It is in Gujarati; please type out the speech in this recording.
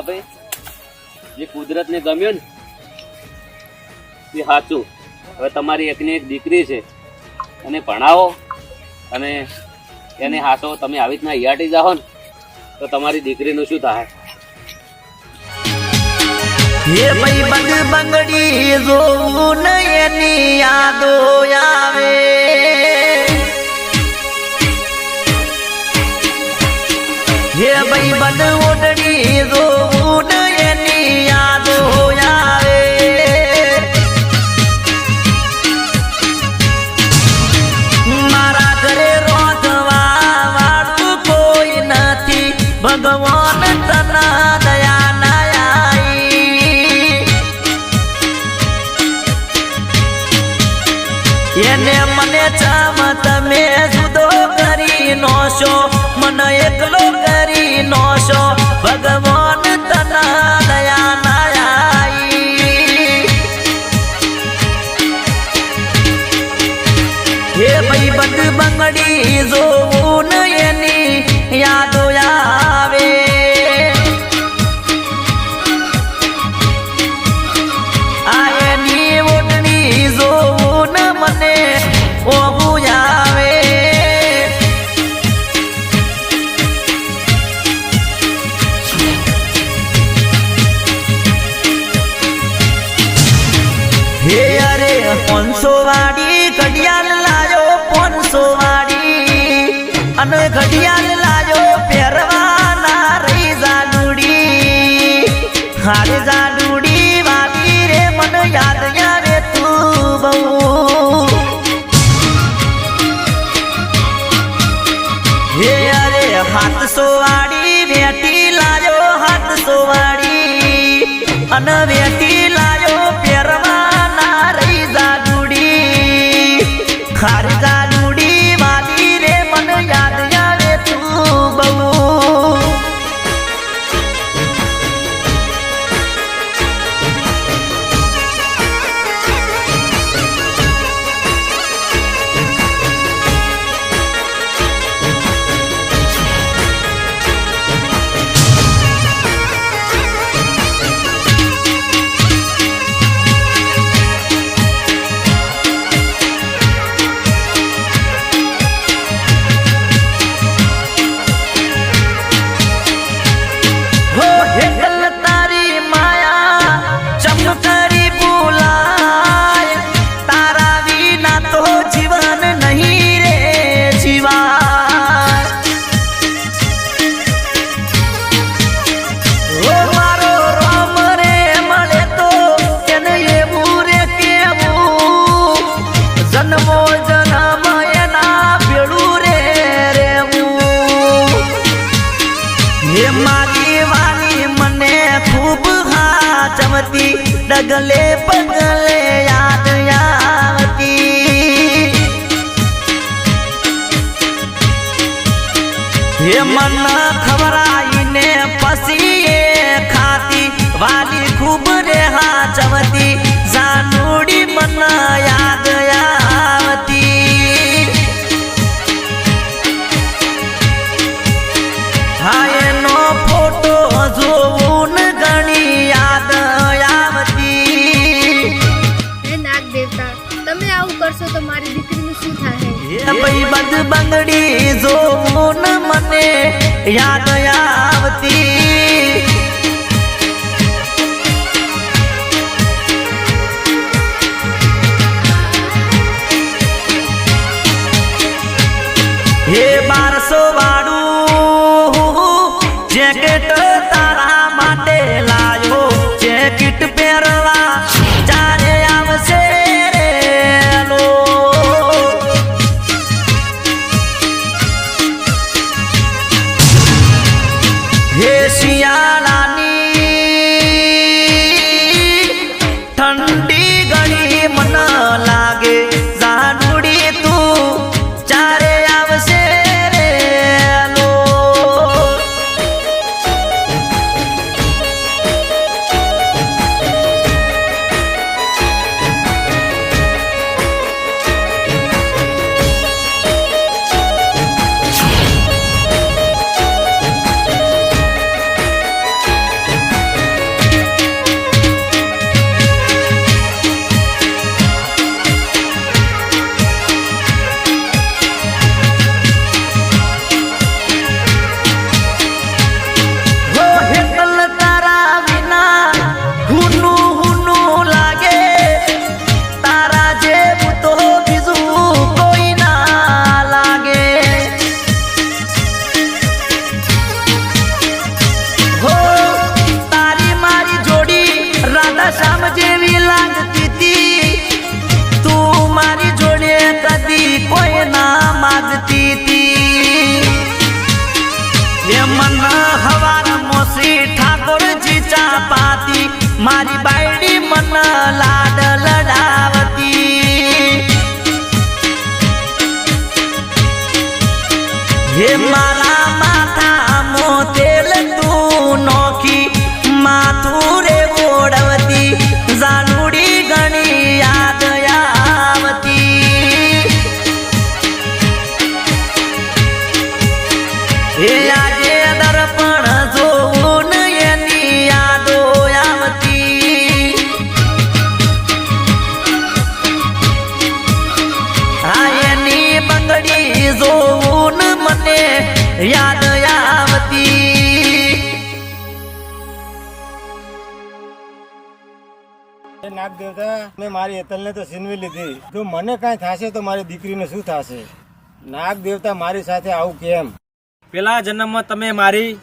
ભાઈ? જે કુદરતને ગમ્યો ને, એ સાચું. હવે તમારી એકની એક દીકરી છે. અને ભણાવો અને એને હાથો તમે આવી રીતના હિયાટી જાઓ ને, તો તમારી દીકરીનું શું થાય? હે ભાઈ બંગ બંગડી, જોવું નહીં એની યાદો. એને મને ચામ તમે eso ડગલે પગલે યાદ આવતી. હે મન ખબરા મારી દીકરીનું શું થાય ભાઈ બંધ બંગડી જો ન મને. યાદ આવતી. હે બારસો વાળું જેકેટ મારી બાયડી મન લાડ લડાવતી. હે મારા જોવું મને યાદ આવતી. નાગ દેવતા મેં મારી એતલને તો છીનવી લીધી. જો મને કાંઈ થશે તો મારી દીકરીને શું થશે? નાગ દેવતા મારી સાથે આવું કેમ? પેલા જન્મમાં તમે મારી